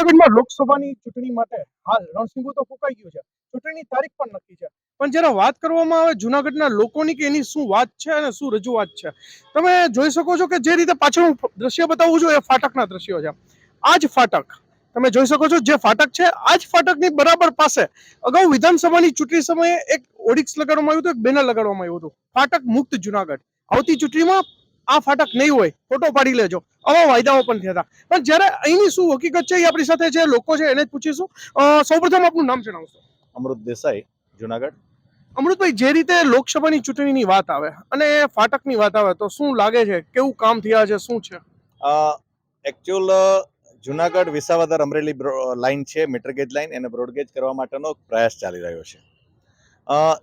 જુનાગઢમાં લોકસભાની ચૂંટણી માટે હાલ રણસિંગુ તો ફૂંકાઈ ગયું છે. ચૂંટણીની તારીખ પણ નક્કી છે. પણ જ્યારે વાત કરવામાં આવે જુનાગઢના લોકોની કે એની શું વાત છે અને શું રજૂઆત છે? તમે જોઈ શકો છો કે જે રીતે પાછળ દ્રશ્ય બતાવું છું એ ફાટકના દ્રશ્યો છે. આ જ ફાટક, તમે જોઈ શકો છો જે ફાટક છે આ જ ફાટકની બરાબર પાસે અગાઉ વિધાનસભાની ચૂંટણી સમયે એક ઓડિક્સ લગાડવામાં આવ્યું હતું, એક બેનર લગાડવામાં આવ્યું હતું. ફાટક મુક્ત જુનાગઢ. આવતી ચૂંટણીમાં આ ફાટક નહીં હોય ફોટો પાડી લેજો. આવા વાયદાઓ પણ થયા હતા. પણ જ્યારે અહીંની શું હકીકત છે એ આપણી સાથે જે લોકો છે એને જ પૂછીશું. સૌપ્રથમ આપનું નામ જણાવશો. અમૃત દેસાઈ જુનાગઢ. અમૃતભાઈ જે રીતે લોકસભાની ચૂંટણીની વાત આવે અને ફાટકની વાત આવે તો શું લાગે છે? કેવું કામ થયા છે? શું છે? એકચ્યુઅલ જુનાગઢ વિસાવદર અમરેલી લાઇન છે મીટર ગેજ લાઈન એને બ્રોડગેજ કરવા માટેનો પ્રયાસ ચાલી રહ્યો છે.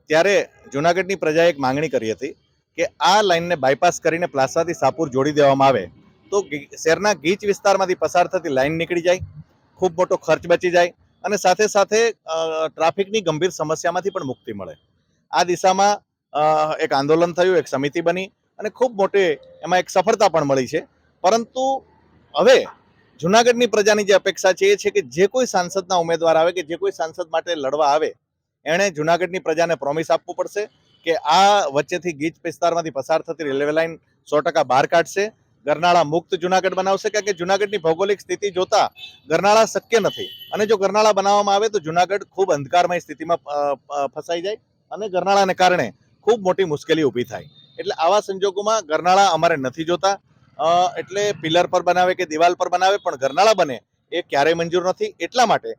ત્યારે જુનાગઢની પ્રજાએ એક માંગણી કરી હતી. કે આ લાઇનને બાયપાસ કરીને પ્લાસાથી સાપુર જોડી દેવામાં આવે, તો શહેરના ગીચ વિસ્તારમાંથી પસાર થતી લાઇન નીકળી જાય, ખૂબ મોટો ખર્ચ બચી જાય અને સાથે સાથે ટ્રાફિકની ગંભીર સમસ્યામાંથી પણ મુક્તિ મળે. આ દિશામાં એક આંદોલન થયું, એક સમિતિ બની અને ખૂબ મોટે એમાં એક સફળતા પણ મળી છે. પરંતુ હવે જુનાગઢની પ્રજાની જે અપેક્ષા છે એ છે કે જે કોઈ સાંસદના ઉમેદવાર આવે કે જે કોઈ સાંસદ માટે લડવા આવે, એણે જુનાગઢની પ્રજાને પ્રોમિસ આપવું પડશે કે આ વચ્ચેથી ગીચ વિસ્તારમાંથી પસાર થતી રેલવે લાઇન સો ટકા બહાર કાઢશે. ગરનાળા મુક્ત જુનાગઢ બનાવશે કારણ કે જુનાગઢની ભૌગોલિક સ્થિતિ જોતા ગરનાળા શક્ય નથી. અને જો ગરનાળા બનાવવામાં આવે તો જુનાગઢ ખૂબ અંધકારમય સ્થિતિમાં ફસાઈ જાય અને ગરનાળાને કારણે ખૂબ મોટી મુશ્કેલી ઊભી થાય. એટલે આવા સંજોગોમાં ગરનાળા અમારે નથી જોતા. એટલે પિલર પર બનાવે કે દિવાલ પર બનાવે, પણ ગરનાળા બને એ ક્યારેય મંજૂર નથી. એટલા માટે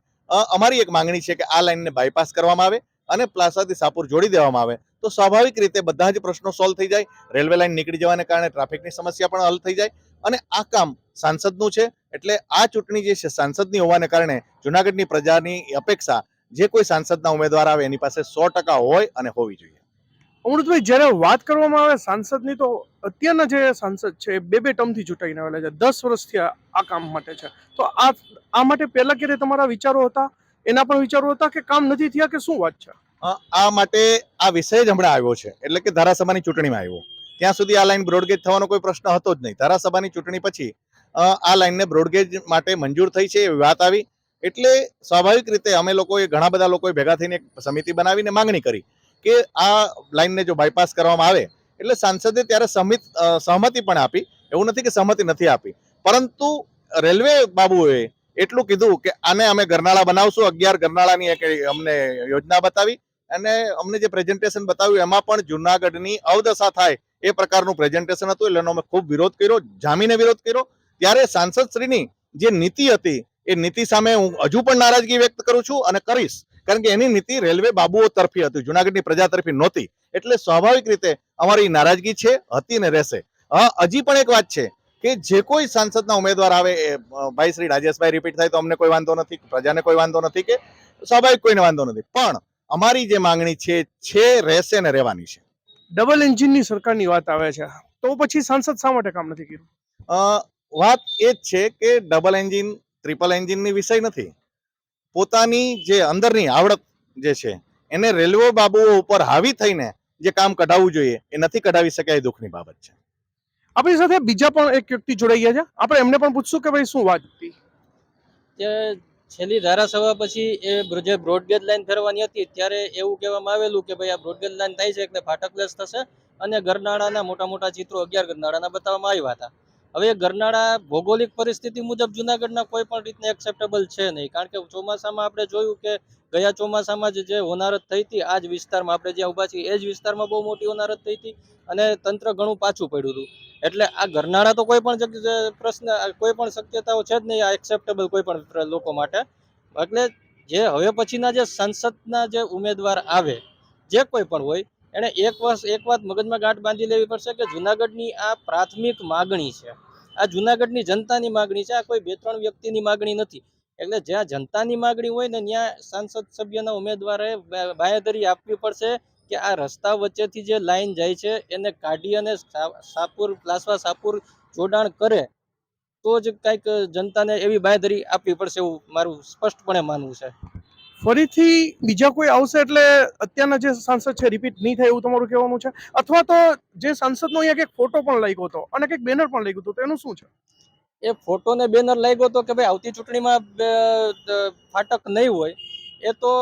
અમારી એક માંગણી છે કે આ લાઈનને બાયપાસ કરવામાં આવે. અને પ્લાસાથી સાપુર જોડી દેવામાં આવે. તો સ્વાભાવિક રીતે બધા જ પ્રશ્નો સોલ્વ થઈ જાય. રેલવે લાઈન નીકળી જવાને કારણે ટ્રાફિકની સમસ્યા પણ હલ થઈ જાય. અને આ કામ સાંસદનું છે. એટલે આ ચૂંટણી જે છે સાંસદની હોવાને કારણે જુનાગઢની પ્રજાની અપેક્ષા જે કોઈ સાંસદના ઉમેદવાર આવે એની પાસે સો ટકા હોય અને હોવી જોઈએ. અમૃતભાઈ, જ્યારે વાત કરવામાં આવે સાંસદની, તો અત્યારના જે સાંસદ છે, એ બે બે ટર્મથી ચૂંટાઈને આવેલા છે. દસ વર્ષથી આ કામ માટે છે. તો આ આ માટે પહેલાં ક્યારે તમારા વિચારો હતા? એના પણ વિચારો હતા કે કામ નથી થયા કે શું વાત છે? આ માટે આ વિષય જ હમણાં આવ્યો છે. એટલે કે ધારાસભાની ચૂંટણીમાં આવ્યો. ત્યાં સુધી આ લાઈન બ્રોડગેજ થવાનો કોઈ પ્રશ્ન હતો જ નહીં. ધારાસભાની ચૂંટણી પછી આ લાઈનને બ્રોડગેજ માટે મંજૂર થઈ છે એવી વાત આવી. એટલે સ્વાભાવિક રીતે અમે લોકોએ, ઘણા બધા લોકોએ ભેગા થઈને એક સમિતિ બનાવીને માંગણી કરી કે આ લાઈનને જો બાયપાસ કરવામાં આવે, એટલે સાંસદે ત્યારે સમિત સહમતિ પણ આપી. એવું નથી કે સહમતિ નથી આપી. પરંતુ રેલવે બાબુએ એટલું કીધું કે આને અમે ગરનાળા બનાવશું. અગિયાર ગરનાળાની એક અમને યોજના બતાવી અને અમને જે પ્રેઝન્ટેશન બતાવ્યું એમાં પણ જુનાગઢની અવદશા થાય એ પ્રકારનું પ્રેઝન્ટેશન હતું. એટલે અમે ખૂબ વિરોધ કર્યો, જામીને વિરોધ કર્યો. ત્યારે સાંસદ શ્રીની જે નીતિ હતી, એ નીતિ સામે હું હજુ પણ નારાજગી વ્યક્ત કરું છું અને કરીશ. કારણ કે એની નીતિ રેલવે બાબુઓ તરફી હતી, જુનાગઢની પ્રજા તરફી નહોતી. એટલે સ્વાભાવિક રીતે અમારી નારાજગી છે, હતી ને રહેશે. હા, હજી પણ એક વાત છે. કે જે કોઈ સાંસદના ઉમેદવાર આવે ભાઈ શ્રી રાજેશભાઈ રિપીટ થાય તો અમને કોઈ વાંધો નથી પ્રજાને કોઈ વાંધો નથી કે સ્વાભાવિક કોઈને વાંધો નથી. પણ અમારી જે માંગણી છે છે રહેશે ને રહેવાની છે. ડબલ એન્જિનની સરકારની વાત આવે છે. તો પછી સાંસદ શા માટે કામ નથી કર્યું? વાત એ જ છે કે ડબલ એન્જિન ટ્રિપલ એન્જિનની વિષય નથી. પોતાની જે અંદરની આવડત જે છે એને રેલવે બાબુઓ ઉપર હાવી થઈને જે કામ કઢાવવું જોઈએ એ નથી કઢાવી શક્યા એ દુઃખની બાબત છે. આપણી સાથે બીજા પણ એક વ્યક્તિ જોડાઈ ગયા છે. આપણે એમને પણ પૂછશું કે ભાઈ શું વાત હતી? કે છેલ્લી ધારાસભા પછી એ જે બ્રોડગેજ લાઈન ફેરવાની હતી, ત્યારે એવું કહેવામાં આવેલું કે ભાઈ આ બ્રોડગેજ લાઈન થાય છે એટલે ફાટકલેસ થશે અને ગરનાળાના મોટા મોટા ચિત્રો અગિયાર ગરનાળાના બતાવવામાં આવ્યા હતા. હવે ગરનાળા ભૌગોલિક પરિસ્થિતિ મુજબ જુનાગઢના કોઈ પણ રીતને એક્સેપ્ટેબલ છે નહીં. કારણ કે ચોમાસામાં આપણે જોયું કે ગયા ચોમાસામાં જ જે હોનારત થઈ હતી, આ જ વિસ્તારમાં આપણે જ્યાં ઊભા છીએ, એ જ વિસ્તારમાં બહુ મોટી હોનારત થઈ હતી અને તંત્ર ઘણું પાછું પડ્યું હતું. એટલે આ ગરનાળા તો કોઈ પણ પ્રશ્ન કોઈ પણ શક્યતાઓ છે જ નહીં, આ એક્સેપ્ટેબલ કોઈ પણ લોકો માટે. એટલે જે હવે પછીના જે સંસદના જે ઉમેદવાર આવે, જે કોઈ પણ હોય એને એક વર્ષ, એક વાત મગજમાં ગાંઠ બાંધી લેવી પડશે કે જુનાગઢની આ પ્રાથમિક માગણી છે. આ જુનાગઢની જનતાની માગણી છે, આ કોઈ બે, ત્રણ વ્યક્તિની માગણી નથી. એટલે જ્યાં જનતાની માગણી હોય ને, ત્યાં સાંસદ સભ્યના ઉમેદવારે બાંયધરી આપવી પડશે કે આ રસ્તા વચ્ચેથી જે લાઈન જાય છે, એને કાઢી અને સાપુર પ્લાસવા સાપુર જોડાણ કરે, તો જ કંઈક જનતાને એવી બાંયધરી આપવી પડશે એવું મારું સ્પષ્ટપણે માનવું છે. ફરીથી બીજા કોઈ આવશે એટલે અત્યારના જે સાંસદ છે રિપીટ નહીં થાય એવું તમારું કહેવાનું છે? અથવા તો જે સાંસદનો અહીંયા કંઈક ફોટો પણ લાગ્યો હતો અને કંઈક બેનર પણ લાગ્યું હતું, તો એનું શું છે? એ ફોટો ને બેનર લાગ્યો તો કે ભાઈ આવતી ચૂંટણીમાં ફાટક નહીં હોય, એ તો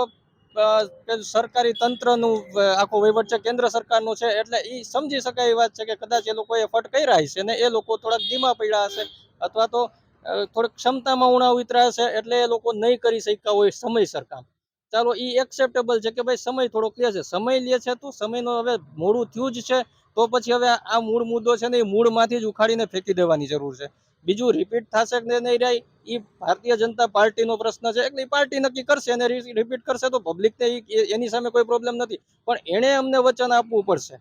સરકારી તંત્રનું આખો વહીવટ છે, કેન્દ્ર સરકારનું છે, એટલે એ સમજી શકાય એ વાત છે કે કદાચ એ લોકોએ ફટ કરી હશે ને એ લોકો થોડાક ધીમા પડ્યા હશે, અથવા તો થોડીક ક્ષમતામાં ઉણા ઉતરા છે એટલે એ લોકો નહીં કરી શક્યા હોય સમયસર કામ. ચાલો એ એક્સેપ્ટેબલ છે કે ભાઈ સમય થોડોક લે છે. સમય લે છે તો સમયનો હવે મોડું થયું જ છે, તો પછી હવે આ મૂળ મુદ્દો છે ને એ મૂળમાંથી જ ઉખાડીને ફેંકી દેવાની જરૂર છે. બીજું રિપીટ થશે કે નહીં રહી એ ભારતીય જનતા પાર્ટીનો પ્રશ્ન છે. એટલે એ પાર્ટી નક્કી કરશે અને રિપીટ કરશે તો પબ્લિકને એની સામે કોઈ પ્રોબ્લેમ નથી. પણ એણે અમને વચન આપવું પડશે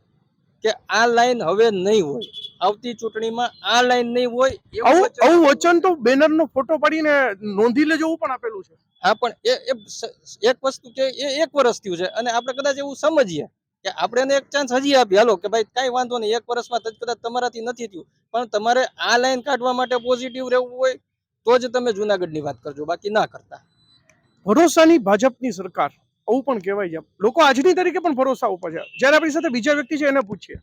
કે આ લાઈન હવે નહીં હોય. આવતી ચૂંટણીમાં આ લાઈન નહીં હોય આવું વચન તો બેનર નો ફોટો પાડીને નોંધી લેજો એવું પણ આપેલું છે. હા પણ એ એક વસ્તુ કે એ એક વર્ષ થયું છે અને આપણે કદાચ એવું સમજીએ કે આપણે એને એક ચાન્સ હજી આપીએ હાલો કે ભાઈ કાંઈ વાંધો નહીં એક વર્ષમાં કદાચ તમારાથી નથી થયું. પણ તમારે આ લાઈન કાઢવા માટે પોઝિટિવ રહેવું હોય તો જ તમે જુનાગઢની વાત કરજો બાકી ના કરતા. ભરોસાની ભાજપની સરકાર આવું પણ કહેવાય છે. લોકો આજની તરીકે પણ ભરોસા ઉપર છે જ્યારે આપણી સાથે બીજા વ્યક્તિ છે એને પૂછીએ.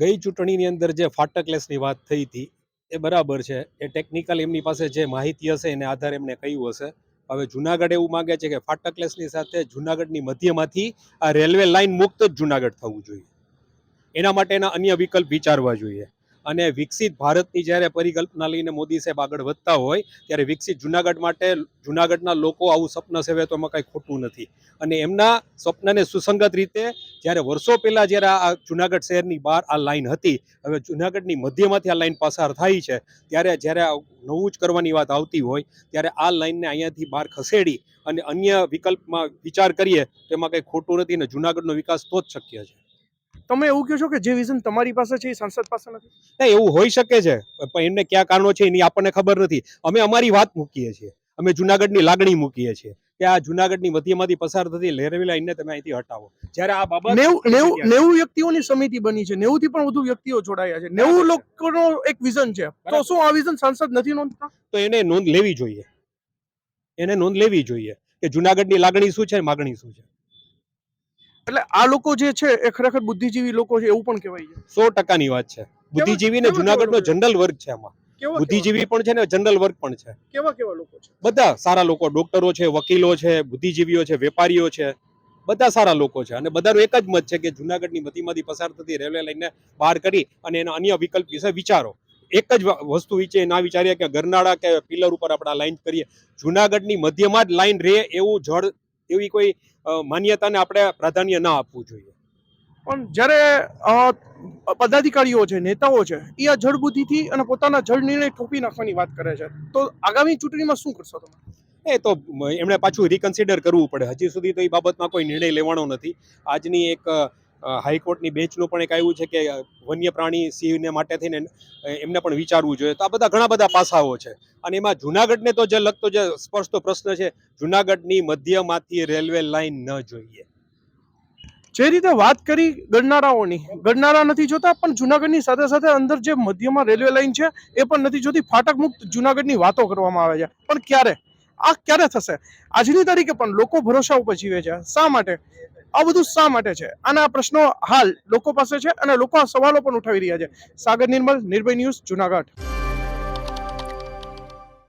ગઈ ચૂંટણીની અંદર જે ફાટકલેસની વાત થઈ હતી, એ બરાબર છે. એ ટેકનિકલ એમની પાસે જે માહિતી હશે, એને આધારે એમને કહ્યું હશે. હવે જુનાગઢ એવું માગે છે કે ફાટકલેસની સાથે જુનાગઢની મધ્યમાંથી આ રેલવે લાઇન મુક્ત જ જુનાગઢ થવું જોઈએ. એના માટેના અન્ય વિકલ્પ વિચારવા જોઈએ. અને વિકસિત ભારતની જ્યારે પરિકલ્પના લઈને મોદી સાહેબ આગળ વધતા હોય, ત્યારે વિકસિત જુનાગઢ માટે જુનાગઢના લોકો આવું સ્વપ્ન સેવે તો એમાં કાંઈ ખોટું નથી. અને એમના સ્વપ્નને સુસંગત રીતે જ્યારે વર્ષો પહેલા જ્યારે આ જુનાગઢ શહેરની બહાર આ લાઈન હતી, હવે જુનાગઢની મધ્યમાંથી આ લાઈન પસાર થાય છે, ત્યારે જ્યારે નવું જ કરવાની વાત આવતી હોય, ત્યારે આ લાઈનને અહીંયાથી બહાર ખસેડી અને અન્ય વિકલ્પમાં વિચાર કરીએ તો એમાં કંઈ ખોટું નથી અને જુનાગઢનો વિકાસ તો જ શક્ય છે. તમે એવું કહો છો કે જે વિઝન તમારી પાસે છે એ સાંસદ પાસે નથી? ના એવું હોઈ શકે છે પણ એમને કયા કારણો છે એની આપણને ખબર નથી. અમે અમારી વાત મૂકીએ છીએ. અમે જુનાગઢની લાગણી મૂકીએ છીએ કે આ જુનાગઢની મધ્યમાંથી પસાર થતી રેલવે લાઈનને તમે અહીંથી હટાવો. જ્યારે આ બાબત નેવું નેવું નેવું વ્યક્તિઓની સમિતિ બની છે. નેવું થી પણ વધુ વ્યક્તિઓ જોડાયા છે. નેવું લોકોનો એક વિઝન છે. તો શું આ વિઝન સાંસદ નથી નોંધતા? તો એને નોંધ લેવી જોઈએ. એને નોંધ લેવી જોઈએ કે જુનાગઢની લાગણી શું છે માગણી શું છે? એટલે આ લોકો જે છે એ ખરેખર બુદ્ધિજીવી લોકો છે એવું પણ કહેવાય છે. સો ટકાની વાત છે. બુદ્ધિજીવી ને જુનાગઢનો જનરલ વર્ગ છે આમાં. બુદ્ધિજીવી પણ છે ને જનરલ વર્ગ પણ છે. કેવા કેવા લોકો છે? બધા સારા લોકો ડોક્ટરો છે વકીલો છે બુદ્ધિજીવીઓ છે વેપારીઓ છે બધા સારા લોકો છે. અને બધાનો એક જ મત છે કે જુનાગઢની મધ્યમાંથી પસાર થતી રેલવે લાઈનને બહાર કરી અને એના અન્ય વિકલ્પ વિશે વિચારો. એક જ વસ્તુ વિશે ના વિચારીએ કે ગરનાળા કે પિલર ઉપર આપણે લાઈન કરીએ. જુનાગઢની મધ્યમાં જ લાઈન રહે એવું જળ એવી કોઈ માન્યતાને આપણે પ્રાધાન્ય ના આપવું જોઈએ. પણ જ્યારે પદાધિકારીઓ છે નેતાઓ છે એ આ જળબુદ્ધિથી અને પોતાના જળ નિર્ણય ઠોપી નાખવાની વાત કરે છે તો આગામી ચૂંટણીમાં શું કરશો તમે? એ તો એમણે પાછું રિકન્સિડર કરવું પડે. હજી સુધી તો એ બાબતમાં કોઈ નિર્ણય લેવાનો નથી. આજની એક હાઈકોર્ટની બેચનું પણ એક આવ્યું છે કે વન્ય પ્રાણી સિંહને માટે થઈને એમને પણ વિચારવું જોઈએ. તો આ બધા ઘણા બધા પાસાઓ છે. અને એમાં જુનાગઢને તો જે લગતો જે સ્પર્શતો પ્રશ્ન છે, જુનાગઢની મધ્યમાંથી રેલવે લાઈન ન જોઈએ. જે રીતે વાત કરી ગણનારાઓની ગણનારા નથી જોતા, પણ જુનાગઢની સાથે સાથે અંદર જે મધ્યમાં રેલવે લાઈન છે, એ પણ નથી જોતી. ફાટક મુક્ત જુનાગઢની વાતો કરવામાં આવે છે. પણ ક્યારે? આ ક્યારે થશે? આજની તારીખે પણ લોકો ભરોસા ઉપર જીવે છે. શા માટે? આ બધું શા માટે છે? અને આ પ્રશ્નો હાલ લોકો પાસે છે અને લોકો આ સવાલો પણ ઉઠાવી રહ્યા છે. સાગર નિર્મલ, નિર્ભય ન્યૂઝ, જુનાગઢ.